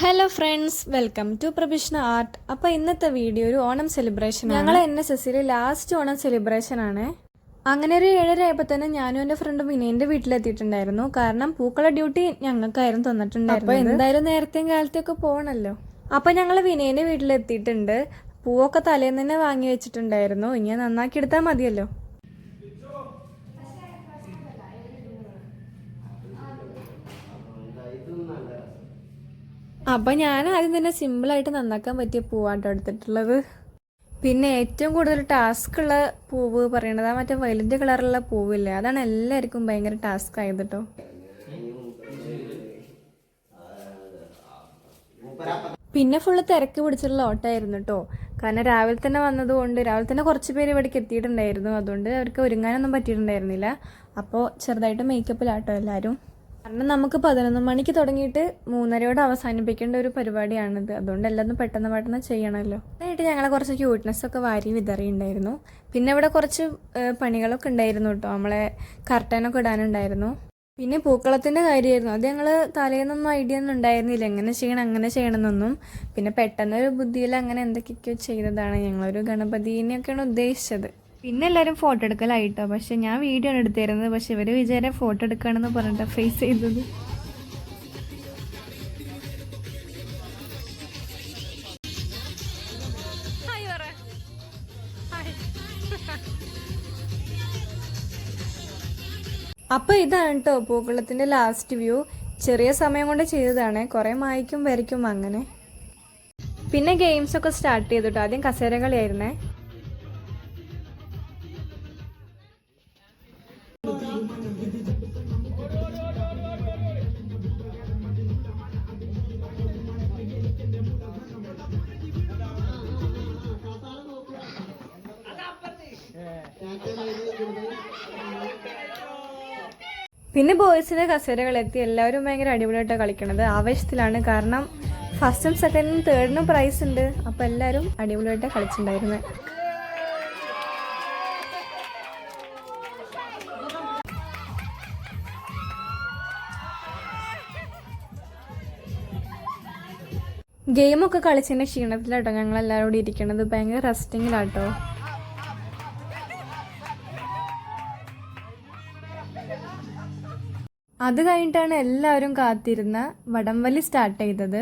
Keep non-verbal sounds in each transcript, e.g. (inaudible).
Hello friends welcome to Prabhishna art അപ്പോൾ ഇന്നത്തെ video ഒരു ഓണം സെലിബ്രേഷൻ ഞങ്ങൾ എൻ എസ് എസിലെ ലാസ്റ്റ് ഓണം സെലിബ്രേഷൻ ആണ്. അങ്ങനെ ഒരു ഏഴര ആയപ്പോൾ തന്നെ ഞാനും എന്റെ ഫ്രണ്ട് വിനയന്റെ വീട്ടിലെത്തിയിട്ടുണ്ടായിരുന്നു. കാരണം പൂക്കള ഡ്യൂട്ടി ഞങ്ങൾക്കായിരുന്നു തന്നിട്ടുണ്ടായിരുന്നു അപ്പോൾ എന്തായാലും നേരത്തെയും കാലത്തെയൊക്കെ പോകണമല്ലോ അപ്പോൾ ഞങ്ങൾ വിനയന്റെ വീട്ടിലെത്തിയിട്ടുണ്ട്. പൂവൊക്കെ തലേന്ന് തന്നെ വാങ്ങി വെച്ചിട്ടുണ്ടായിരുന്നു. ഇനി നന്നാക്കി എടുത്താൽ മതിയല്ലോ. അപ്പം ഞാൻ ആദ്യം തന്നെ സിമ്പിളായിട്ട് നന്നാക്കാൻ പറ്റിയ പൂവാട്ടോ എടുത്തിട്ടുള്ളത്. പിന്നെ ഏറ്റവും കൂടുതൽ ടാസ്ക് ഉള്ള പൂവ് പറയണത് ആ മറ്റേ വയലറ്റ് കളറുള്ള പൂവില്ലേ? അതാണ് എല്ലാവർക്കും ഭയങ്കര ടാസ്ക് ആയത് കേട്ടോ പിന്നെ ഫുള്ള് തിരക്ക് പിടിച്ചുള്ള ഓട്ടമായിരുന്നു കേട്ടോ കാരണം രാവിലെ തന്നെ വന്നതുകൊണ്ട് രാവിലെ തന്നെ കുറച്ച് പേര് ഇവിടേക്ക് എത്തിയിട്ടുണ്ടായിരുന്നു. അതുകൊണ്ട് അവർക്ക് ഒരുങ്ങാനൊന്നും പറ്റിയിട്ടുണ്ടായിരുന്നില്ല. അപ്പോൾ ചെറുതായിട്ട് മേക്കപ്പിലാട്ടോ എല്ലാവരും കാരണം നമുക്ക് പതിനൊന്ന് മണിക്ക് തുടങ്ങിയിട്ട് മൂന്നരയോടെ അവസാനിപ്പിക്കേണ്ട ഒരു പരിപാടിയാണിത്. അതുകൊണ്ട് എല്ലാം പെട്ടെന്ന് പെട്ടെന്ന് ചെയ്യണമല്ലോ അതായിട്ട് ഞങ്ങളെ കുറച്ച് ക്യൂട്ട്നെസ് ഒക്കെ വാരി വിതറിയുണ്ടായിരുന്നു പിന്നെ ഇവിടെ കുറച്ച് പണികളൊക്കെ ഉണ്ടായിരുന്നു കേട്ടോ. നമ്മളെ കർട്ടനൊക്കെ ഇടാനുണ്ടായിരുന്നു. പിന്നെ പൂക്കളത്തിന്റെ കാര്യമായിരുന്നു. അത് ഞങ്ങൾ തലേന്നൊന്നും ഐഡിയ ഒന്നും ഉണ്ടായിരുന്നില്ല. എങ്ങനെ ചെയ്യണം അങ്ങനെ ചെയ്യണമെന്നൊന്നും. പിന്നെ പെട്ടെന്നൊരു ബുദ്ധിയിൽ അങ്ങനെ എന്തൊക്കെയൊക്കെയോ ചെയ്തതാണ് ഞങ്ങളൊരു ഗണപതിനെയൊക്കെയാണ് ഉദ്ദേശിച്ചത്. പിന്നെ എല്ലാവരും ഫോട്ടോ എടുക്കലായിട്ടോ? പക്ഷെ ഞാൻ വീഡിയോ ആണ് എടുത്തിരുന്നത്. പക്ഷെ ഇവർ വിചാരം ഫോട്ടോ എടുക്കുകയാണെന്ന് പറഞ്ഞിട്ട് ഫേസ് ചെയ്തത്. അപ്പൊ ഇതാണ് കേട്ടോ പൂക്കളത്തിന്റെ ലാസ്റ്റ് വ്യൂ ചെറിയ സമയം കൊണ്ട് ചെയ്തതാണ്. കുറെ മായ്ക്കും വരയ്ക്കും അങ്ങനെ. പിന്നെ ഗെയിംസ് ഒക്കെ സ്റ്റാർട്ട് ചെയ്തു കേട്ടോ ആദ്യം കസേര പിന്നെ ബോയ്സിന്റെ കസേരകളെത്തി എല്ലാവരും ഭയങ്കര അടിപൊളിയായിട്ടാണ് കളിക്കണത്. ആവേശത്തിലാണ്. കാരണം ഫസ്റ്റും സെക്കൻഡും തേർഡിനും പ്രൈസ് ഉണ്ട്. അപ്പോൾ എല്ലാവരും അടിപൊളിയായിട്ടാണ് കളിച്ചിട്ടുണ്ടായിരുന്നത് ഗെയിമൊക്കെ കളിച്ചതിന്റെ ക്ഷീണത്തിലാട്ടോ ഞങ്ങൾ എല്ലാവരും കൂടി ഇരിക്കണത്. ഭയങ്കര റെസ്റ്റിങ്ങിലാട്ടോ അത് കഴിഞ്ഞിട്ടാണ് എല്ലാവരും കാത്തിരുന്ന വടംവലി സ്റ്റാർട്ട് ചെയ്തത്.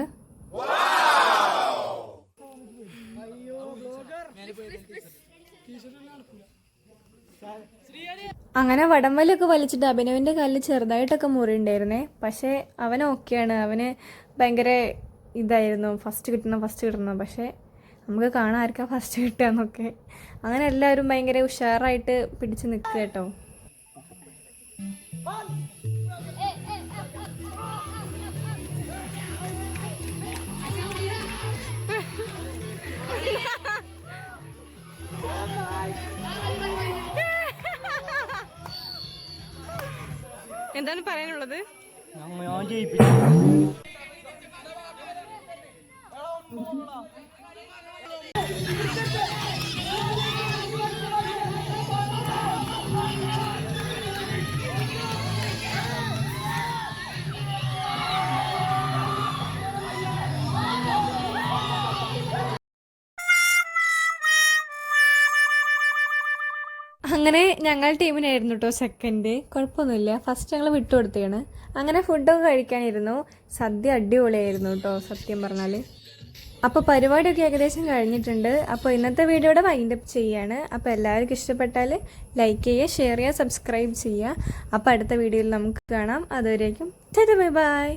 അങ്ങനെ വടംവലിയൊക്കെ വലിച്ചിട്ട് അഭിനവിന്റെ കാലിൽ ചെറുതായിട്ടൊക്കെ മുറിയുണ്ടായിരുന്നേ പക്ഷേ അവൻ ഓക്കെയാണ് അവന് ഭയങ്കര ഇതായിരുന്നു. ഫസ്റ്റ് കിട്ടണം ഫസ്റ്റ് കിട്ടണം. പക്ഷേ നമുക്ക് കാണാൻ ആർക്കാ ഫസ്റ്റ് കിട്ടുക എന്നൊക്കെ. അങ്ങനെ എല്ലാവരും ഭയങ്കര ഉഷാറായിട്ട് പിടിച്ച് നിൽക്കുക കേട്ടോ. (laughs) എന്താണ് പറയാനുള്ളത്? ഞാൻ ജയിപ്പിച്ചു. (laughs) അങ്ങനെ ഞങ്ങൾ ടീമിനായിരുന്നു കേട്ടോ സെക്കൻഡ് കുഴപ്പമൊന്നുമില്ല. ഫസ്റ്റ് ഞങ്ങൾ വിട്ടുകൊടുത്തതാണ് അങ്ങനെ ഫുഡൊക്കെ കഴിക്കാനിരുന്നു. സദ്യ അടിപൊളിയായിരുന്നു കേട്ടോ സത്യം പറഞ്ഞാൽ അപ്പോൾ പരിപാടിയൊക്കെ ഏകദേശം കഴിഞ്ഞിട്ടുണ്ട്. അപ്പോൾ ഇന്നത്തെ വീഡിയോയുടെ വൈൻഡപ്പ് ചെയ്യാണ്. അപ്പോൾ എല്ലാവർക്കും ഇഷ്ടപ്പെട്ടാൽ ലൈക്ക് ചെയ്യുക ഷെയർ ചെയ്യുക സബ്സ്ക്രൈബ് ചെയ്യുക. അപ്പോൾ അടുത്ത വീഡിയോയിൽ നമുക്ക് കാണാം. അതുവരേക്കും ബൈ ബൈ.